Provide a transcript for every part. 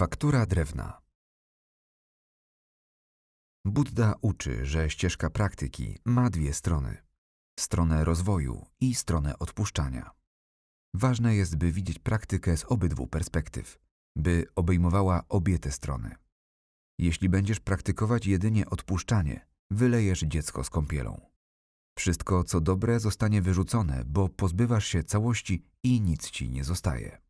Faktura drewna. Buddha uczy, że ścieżka praktyki ma dwie strony: stronę rozwoju i stronę odpuszczania. Ważne jest, by widzieć praktykę z obydwu perspektyw, by obejmowała obie te strony. Jeśli będziesz praktykować jedynie odpuszczanie, wylejesz dziecko z kąpielą. Wszystko, co dobre, zostanie wyrzucone, bo pozbywasz się całości i nic ci nie zostaje.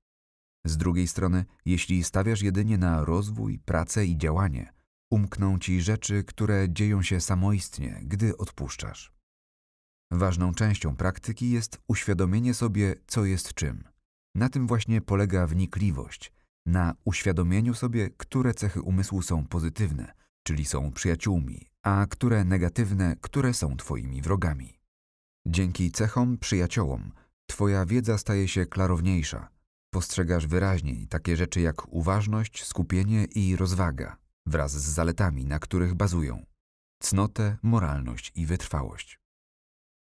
Z drugiej strony, jeśli stawiasz jedynie na rozwój, pracę i działanie, umkną ci rzeczy, które dzieją się samoistnie, gdy odpuszczasz. Ważną częścią praktyki jest uświadomienie sobie, co jest czym. Na tym właśnie polega wnikliwość, na uświadomieniu sobie, które cechy umysłu są pozytywne, czyli są przyjaciółmi, a które negatywne, które są twoimi wrogami. Dzięki cechom przyjaciołom twoja wiedza staje się klarowniejsza. Postrzegasz wyraźniej takie rzeczy jak uważność, skupienie i rozwaga, wraz z zaletami, na których bazują cnotę, moralność i wytrwałość.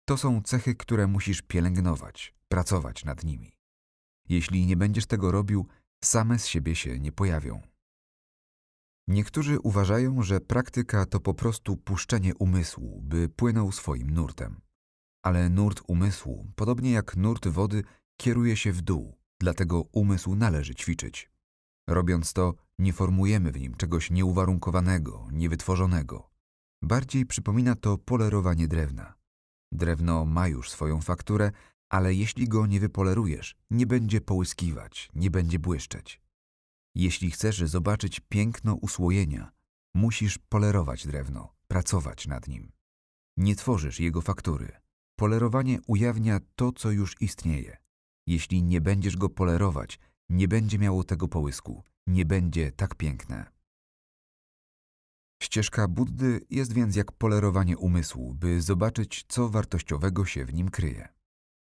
To są cechy, które musisz pielęgnować, pracować nad nimi. Jeśli nie będziesz tego robił, same z siebie się nie pojawią. Niektórzy uważają, że praktyka to po prostu puszczenie umysłu, by płynął swoim nurtem. Ale nurt umysłu, podobnie jak nurt wody, kieruje się w dół, dlatego umysł należy ćwiczyć. Robiąc to, nie formujemy w nim czegoś nieuwarunkowanego, niewytworzonego. Bardziej przypomina to polerowanie drewna. Drewno ma już swoją fakturę, ale jeśli go nie wypolerujesz, nie będzie połyskiwać, nie będzie błyszczeć. Jeśli chcesz zobaczyć piękno usłojenia, musisz polerować drewno, pracować nad nim. Nie tworzysz jego faktury. Polerowanie ujawnia to, co już istnieje. Jeśli nie będziesz go polerować, nie będzie miało tego połysku, nie będzie tak piękne. Ścieżka Buddy jest więc jak polerowanie umysłu, by zobaczyć, co wartościowego się w nim kryje.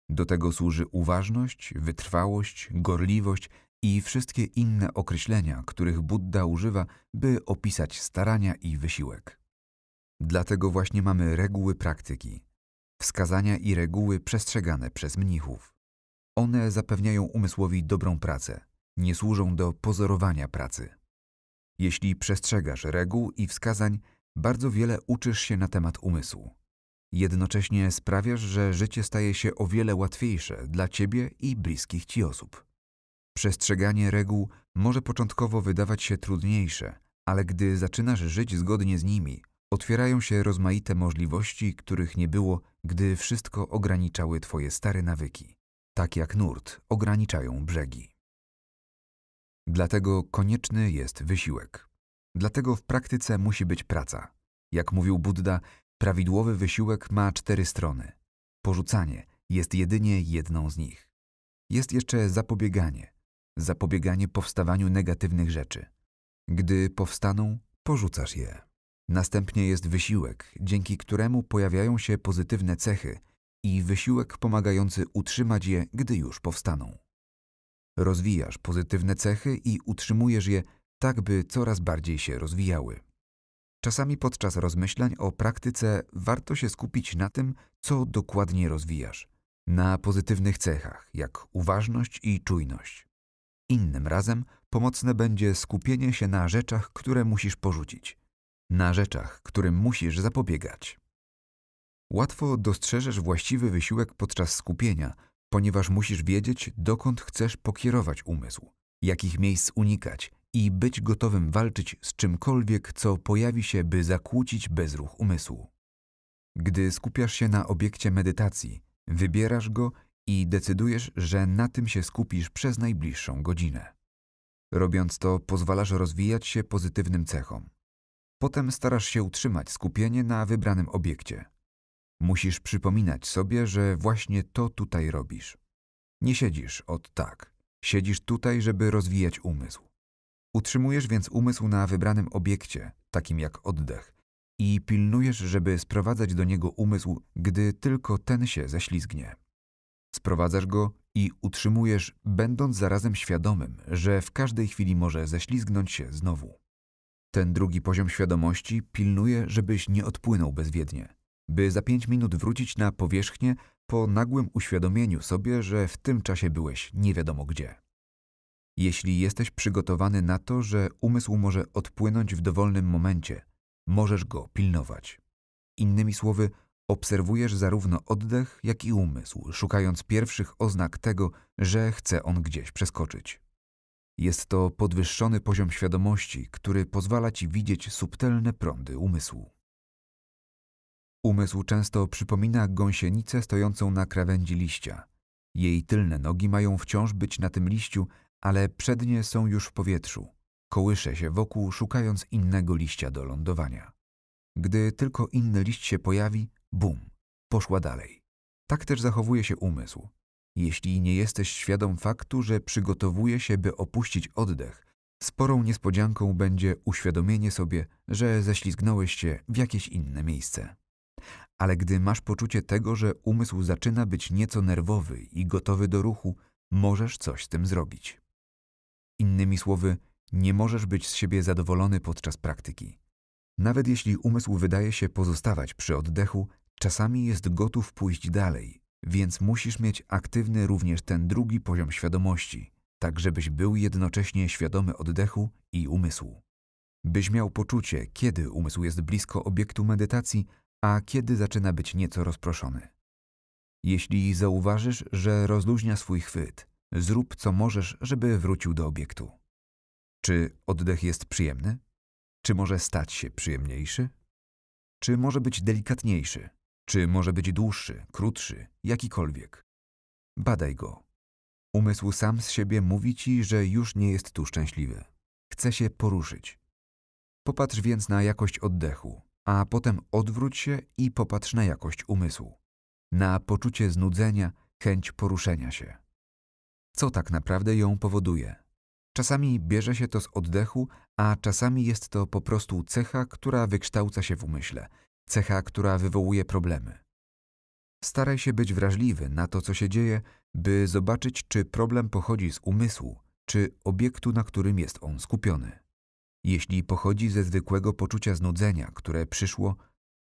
Do tego służy uważność, wytrwałość, gorliwość i wszystkie inne określenia, których Buddha używa, by opisać starania i wysiłek. Dlatego właśnie mamy reguły praktyki, wskazania i reguły przestrzegane przez mnichów. One zapewniają umysłowi dobrą pracę, nie służą do pozorowania pracy. Jeśli przestrzegasz reguł i wskazań, bardzo wiele uczysz się na temat umysłu. Jednocześnie sprawiasz, że życie staje się o wiele łatwiejsze dla ciebie i bliskich ci osób. Przestrzeganie reguł może początkowo wydawać się trudniejsze, ale gdy zaczynasz żyć zgodnie z nimi, otwierają się rozmaite możliwości, których nie było, gdy wszystko ograniczały twoje stare nawyki, tak jak nurt ograniczają brzegi. Dlatego konieczny jest wysiłek. Dlatego w praktyce musi być praca. Jak mówił Buddha, prawidłowy wysiłek ma cztery strony. Porzucanie jest jedynie jedną z nich. Jest jeszcze zapobieganie, zapobieganie powstawaniu negatywnych rzeczy. Gdy powstaną, porzucasz je. Następnie jest wysiłek, dzięki któremu pojawiają się pozytywne cechy i wysiłek pomagający utrzymać je, gdy już powstaną. Rozwijasz pozytywne cechy i utrzymujesz je tak, by coraz bardziej się rozwijały. Czasami podczas rozmyślań o praktyce warto się skupić na tym, co dokładnie rozwijasz, na pozytywnych cechach, jak uważność i czujność. Innym razem pomocne będzie skupienie się na rzeczach, które musisz porzucić, na rzeczach, którym musisz zapobiegać. Łatwo dostrzeżesz właściwy wysiłek podczas skupienia, ponieważ musisz wiedzieć, dokąd chcesz pokierować umysł, jakich miejsc unikać i być gotowym walczyć z czymkolwiek, co pojawi się, by zakłócić bezruch umysłu. Gdy skupiasz się na obiekcie medytacji, wybierasz go i decydujesz, że na tym się skupisz przez najbliższą godzinę. Robiąc to, pozwalasz rozwijać się pozytywnym cechom. Potem starasz się utrzymać skupienie na wybranym obiekcie. Musisz przypominać sobie, że właśnie to tutaj robisz. Nie siedzisz od tak. Siedzisz tutaj, żeby rozwijać umysł. Utrzymujesz więc umysł na wybranym obiekcie, takim jak oddech, i pilnujesz, żeby sprowadzać do niego umysł, gdy tylko ten się ześlizgnie. Sprowadzasz go i utrzymujesz, będąc zarazem świadomym, że w każdej chwili może ześlizgnąć się znowu. Ten drugi poziom świadomości pilnuje, żebyś nie odpłynął bezwiednie, by za pięć minut wrócić na powierzchnię po nagłym uświadomieniu sobie, że w tym czasie byłeś nie wiadomo gdzie. Jeśli jesteś przygotowany na to, że umysł może odpłynąć w dowolnym momencie, możesz go pilnować. Innymi słowy, obserwujesz zarówno oddech, jak i umysł, szukając pierwszych oznak tego, że chce on gdzieś przeskoczyć. Jest to podwyższony poziom świadomości, który pozwala ci widzieć subtelne prądy umysłu. Umysł często przypomina gąsienicę stojącą na krawędzi liścia. Jej tylne nogi mają wciąż być na tym liściu, ale przednie są już w powietrzu. Kołysze się wokół, szukając innego liścia do lądowania. Gdy tylko inny liść się pojawi, bum, poszła dalej. Tak też zachowuje się umysł. Jeśli nie jesteś świadom faktu, że przygotowuje się, by opuścić oddech, sporą niespodzianką będzie uświadomienie sobie, że ześlizgnąłeś się w jakieś inne miejsce. Ale gdy masz poczucie tego, że umysł zaczyna być nieco nerwowy i gotowy do ruchu, możesz coś z tym zrobić. Innymi słowy, nie możesz być z siebie zadowolony podczas praktyki. Nawet jeśli umysł wydaje się pozostawać przy oddechu, czasami jest gotów pójść dalej, więc musisz mieć aktywny również ten drugi poziom świadomości, tak żebyś był jednocześnie świadomy oddechu i umysłu. Byś miał poczucie, kiedy umysł jest blisko obiektu medytacji, a kiedy zaczyna być nieco rozproszony. Jeśli zauważysz, że rozluźnia swój chwyt, zrób co możesz, żeby wrócił do obiektu. Czy oddech jest przyjemny? Czy może stać się przyjemniejszy? Czy może być delikatniejszy? Czy może być dłuższy, krótszy, jakikolwiek? Badaj go. Umysł sam z siebie mówi ci, że już nie jest tu szczęśliwy. Chce się poruszyć. Popatrz więc na jakość oddechu, a potem odwróć się i popatrz na jakość umysłu. Na poczucie znudzenia, chęć poruszenia się. Co tak naprawdę ją powoduje? Czasami bierze się to z oddechu, a czasami jest to po prostu cecha, która wykształca się w umyśle, cecha, która wywołuje problemy. Staraj się być wrażliwy na to, co się dzieje, by zobaczyć, czy problem pochodzi z umysłu, czy obiektu, na którym jest on skupiony. Jeśli pochodzi ze zwykłego poczucia znudzenia, które przyszło,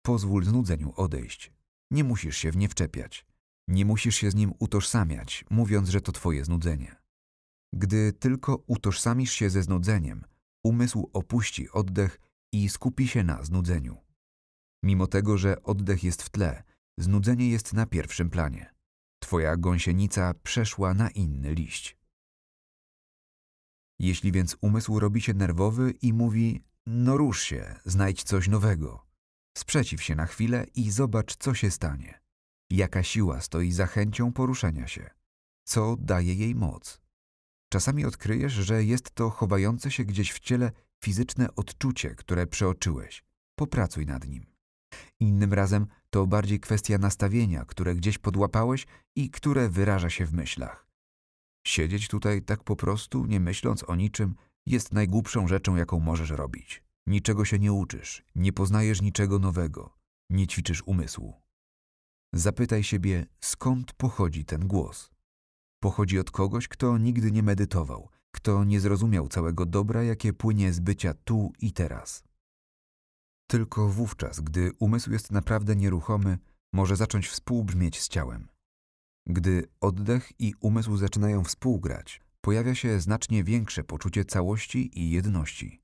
pozwól znudzeniu odejść. Nie musisz się w nie wczepiać. Nie musisz się z nim utożsamiać, mówiąc, że to twoje znudzenie. Gdy tylko utożsamisz się ze znudzeniem, umysł opuści oddech i skupi się na znudzeniu. Mimo tego, że oddech jest w tle, znudzenie jest na pierwszym planie. Twoja gąsienica przeszła na inny liść. Jeśli więc umysł robi się nerwowy i mówi: No rusz się, znajdź coś nowego, sprzeciw się na chwilę i zobacz, co się stanie. Jaka siła stoi za chęcią poruszenia się? Co daje jej moc? Czasami odkryjesz, że jest to chowające się gdzieś w ciele fizyczne odczucie, które przeoczyłeś. Popracuj nad nim. Innym razem to bardziej kwestia nastawienia, które gdzieś podłapałeś i które wyraża się w myślach. Siedzieć tutaj tak po prostu, nie myśląc o niczym, jest najgłupszą rzeczą, jaką możesz robić. Niczego się nie uczysz, nie poznajesz niczego nowego, nie ćwiczysz umysłu. Zapytaj siebie, skąd pochodzi ten głos. Pochodzi od kogoś, kto nigdy nie medytował, kto nie zrozumiał całego dobra, jakie płynie z bycia tu i teraz. Tylko wówczas, gdy umysł jest naprawdę nieruchomy, może zacząć współbrzmieć z ciałem. Gdy oddech i umysł zaczynają współgrać, pojawia się znacznie większe poczucie całości i jedności.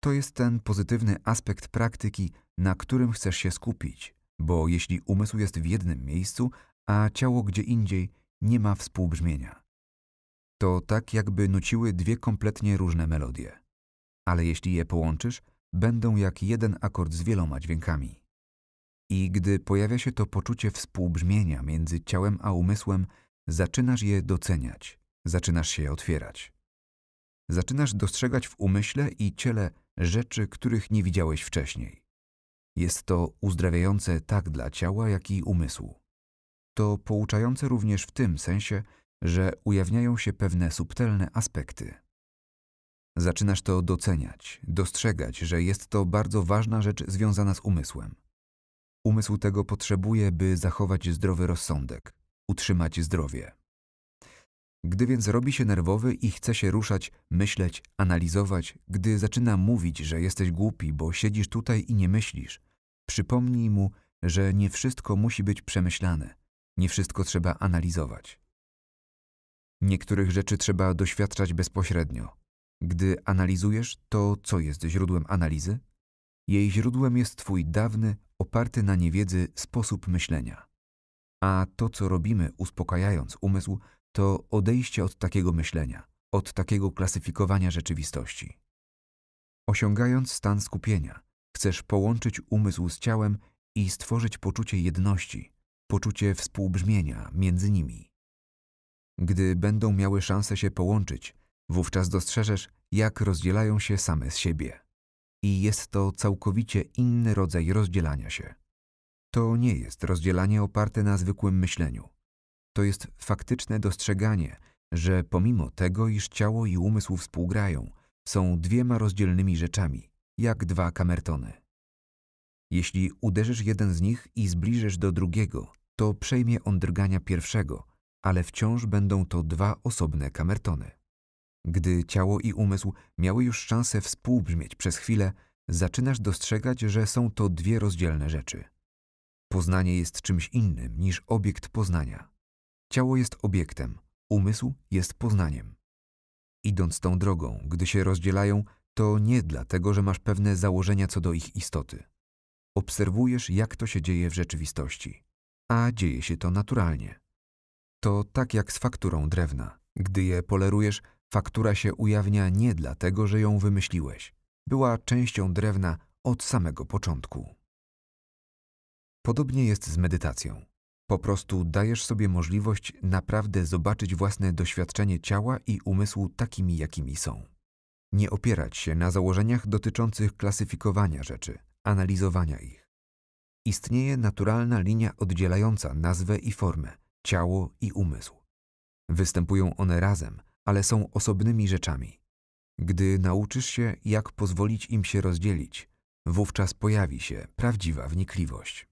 To jest ten pozytywny aspekt praktyki, na którym chcesz się skupić, bo jeśli umysł jest w jednym miejscu, a ciało gdzie indziej, nie ma współbrzmienia. To tak, jakby nuciły dwie kompletnie różne melodie. Ale jeśli je połączysz, będą jak jeden akord z wieloma dźwiękami. I gdy pojawia się to poczucie współbrzmienia między ciałem a umysłem, zaczynasz je doceniać, zaczynasz się otwierać. Zaczynasz dostrzegać w umyśle i ciele rzeczy, których nie widziałeś wcześniej. Jest to uzdrawiające tak dla ciała, jak i umysłu. To pouczające również w tym sensie, że ujawniają się pewne subtelne aspekty. Zaczynasz to doceniać, dostrzegać, że jest to bardzo ważna rzecz związana z umysłem. Umysł tego potrzebuje, by zachować zdrowy rozsądek, utrzymać zdrowie. Gdy więc robi się nerwowy i chce się ruszać, myśleć, analizować, gdy zaczyna mówić, że jesteś głupi, bo siedzisz tutaj i nie myślisz, przypomnij mu, że nie wszystko musi być przemyślane, nie wszystko trzeba analizować. Niektórych rzeczy trzeba doświadczać bezpośrednio. Gdy analizujesz, to co jest źródłem analizy? Jej źródłem jest Twój dawny, oparty na niewiedzy sposób myślenia. A to, co robimy, uspokajając umysł, to odejście od takiego myślenia, od takiego klasyfikowania rzeczywistości. Osiągając stan skupienia, chcesz połączyć umysł z ciałem i stworzyć poczucie jedności, poczucie współbrzmienia między nimi. Gdy będą miały szansę się połączyć, wówczas dostrzeżesz, jak rozdzielają się same z siebie. I jest to całkowicie inny rodzaj rozdzielania się. To nie jest rozdzielanie oparte na zwykłym myśleniu. To jest faktyczne dostrzeganie, że pomimo tego, iż ciało i umysł współgrają, są dwiema rozdzielnymi rzeczami, jak dwa kamertony. Jeśli uderzysz jeden z nich i zbliżysz do drugiego, to przejmie on drgania pierwszego, ale wciąż będą to dwa osobne kamertony. Gdy ciało i umysł miały już szansę współbrzmieć przez chwilę, zaczynasz dostrzegać, że są to dwie rozdzielne rzeczy. Poznanie jest czymś innym niż obiekt poznania. Ciało jest obiektem, umysł jest poznaniem. Idąc tą drogą, gdy się rozdzielają, to nie dlatego, że masz pewne założenia co do ich istoty. Obserwujesz, jak to się dzieje w rzeczywistości, a dzieje się to naturalnie. To tak jak z fakturą drewna. Gdy je polerujesz, faktura się ujawnia nie dlatego, że ją wymyśliłeś. Była częścią drewna od samego początku. Podobnie jest z medytacją. Po prostu dajesz sobie możliwość naprawdę zobaczyć własne doświadczenie ciała i umysłu takimi, jakimi są. Nie opierać się na założeniach dotyczących klasyfikowania rzeczy, analizowania ich. Istnieje naturalna linia oddzielająca nazwę i formę, ciało i umysł. Występują one razem, ale są osobnymi rzeczami. Gdy nauczysz się, jak pozwolić im się rozdzielić, wówczas pojawi się prawdziwa wnikliwość.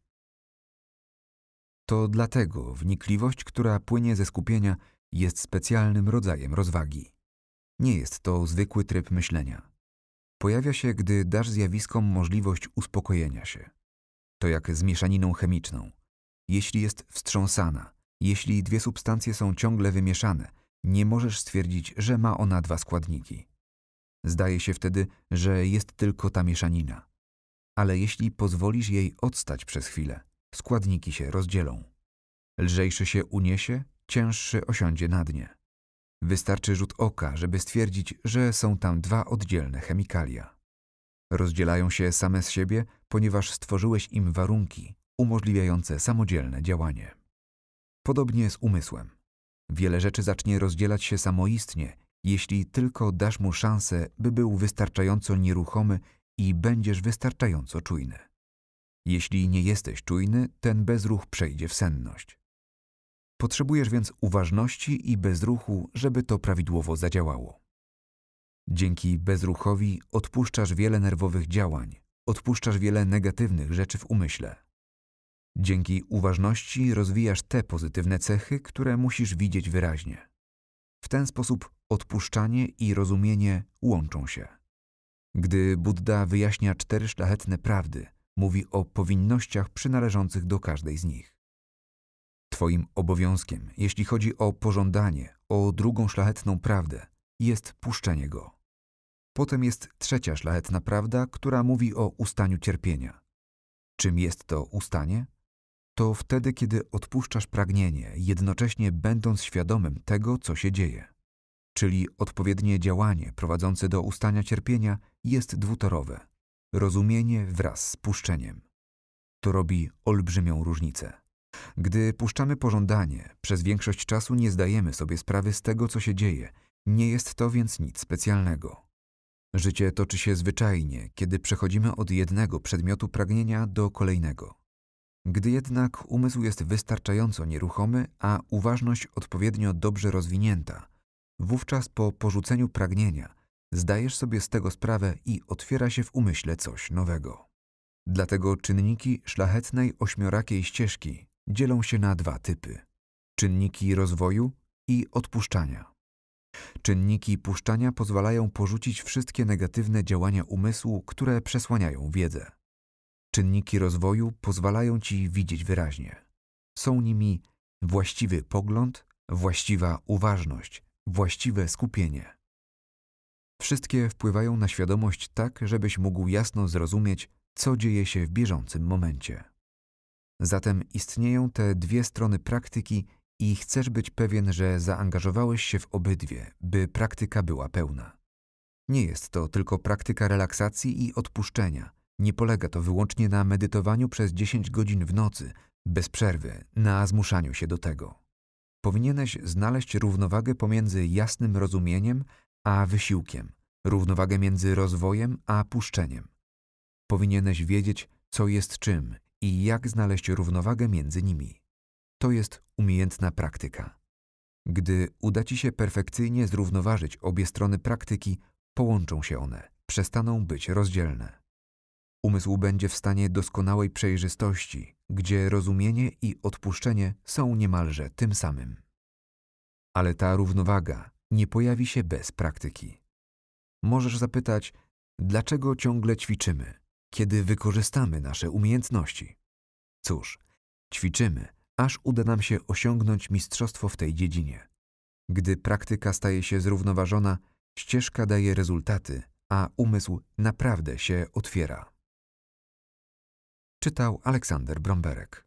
To dlatego wnikliwość, która płynie ze skupienia, jest specjalnym rodzajem rozwagi. Nie jest to zwykły tryb myślenia. Pojawia się, gdy dasz zjawiskom możliwość uspokojenia się. To jak z mieszaniną chemiczną. Jeśli jest wstrząsana, jeśli dwie substancje są ciągle wymieszane, nie możesz stwierdzić, że ma ona dwa składniki. Zdaje się wtedy, że jest tylko ta mieszanina. Ale jeśli pozwolisz jej odstać przez chwilę, składniki się rozdzielą. Lżejszy się uniesie, cięższy osiądzie na dnie. Wystarczy rzut oka, żeby stwierdzić, że są tam dwa oddzielne chemikalia. Rozdzielają się same z siebie, ponieważ stworzyłeś im warunki umożliwiające samodzielne działanie. Podobnie z umysłem. Wiele rzeczy zacznie rozdzielać się samoistnie, jeśli tylko dasz mu szansę, by był wystarczająco nieruchomy i będziesz wystarczająco czujny. Jeśli nie jesteś czujny, ten bezruch przejdzie w senność. Potrzebujesz więc uważności i bezruchu, żeby to prawidłowo zadziałało. Dzięki bezruchowi odpuszczasz wiele nerwowych działań, odpuszczasz wiele negatywnych rzeczy w umyśle. Dzięki uważności rozwijasz te pozytywne cechy, które musisz widzieć wyraźnie. W ten sposób odpuszczanie i rozumienie łączą się. Gdy Buddha wyjaśnia cztery szlachetne prawdy, mówi o powinnościach przynależących do każdej z nich. Twoim obowiązkiem, jeśli chodzi o pożądanie, o drugą szlachetną prawdę, jest puszczenie go. Potem jest trzecia szlachetna prawda, która mówi o ustaniu cierpienia. Czym jest to ustanie? To wtedy, kiedy odpuszczasz pragnienie, jednocześnie będąc świadomym tego, co się dzieje. Czyli odpowiednie działanie prowadzące do ustania cierpienia jest dwutorowe. Rozumienie wraz z puszczeniem. To robi olbrzymią różnicę. Gdy puszczamy pożądanie, przez większość czasu nie zdajemy sobie sprawy z tego, co się dzieje. Nie jest to więc nic specjalnego. Życie toczy się zwyczajnie, kiedy przechodzimy od jednego przedmiotu pragnienia do kolejnego. Gdy jednak umysł jest wystarczająco nieruchomy, a uważność odpowiednio dobrze rozwinięta, wówczas po porzuceniu pragnienia zdajesz sobie z tego sprawę i otwiera się w umyśle coś nowego. Dlatego czynniki szlachetnej ośmiorakiej ścieżki dzielą się na dwa typy: czynniki rozwoju i odpuszczania. Czynniki puszczania pozwalają porzucić wszystkie negatywne działania umysłu, które przesłaniają wiedzę. Czynniki rozwoju pozwalają ci widzieć wyraźnie. Są nimi właściwy pogląd, właściwa uważność, właściwe skupienie. Wszystkie wpływają na świadomość tak, żebyś mógł jasno zrozumieć, co dzieje się w bieżącym momencie. Zatem istnieją te dwie strony praktyki i chcesz być pewien, że zaangażowałeś się w obydwie, by praktyka była pełna. Nie jest to tylko praktyka relaksacji i odpuszczenia. Nie polega to wyłącznie na medytowaniu przez 10 godzin w nocy, bez przerwy, na zmuszaniu się do tego. Powinieneś znaleźć równowagę pomiędzy jasnym rozumieniem a wysiłkiem, równowagę między rozwojem a puszczeniem. Powinieneś wiedzieć, co jest czym i jak znaleźć równowagę między nimi. To jest umiejętna praktyka. Gdy uda ci się perfekcyjnie zrównoważyć obie strony praktyki, połączą się one, przestaną być rozdzielne. Umysł będzie w stanie doskonałej przejrzystości, gdzie rozumienie i odpuszczenie są niemalże tym samym. Ale ta równowaga nie pojawi się bez praktyki. Możesz zapytać, dlaczego ciągle ćwiczymy, kiedy wykorzystamy nasze umiejętności? Cóż, ćwiczymy, aż uda nam się osiągnąć mistrzostwo w tej dziedzinie. Gdy praktyka staje się zrównoważona, ścieżka daje rezultaty, a umysł naprawdę się otwiera. Czytał Aleksander Bromberek.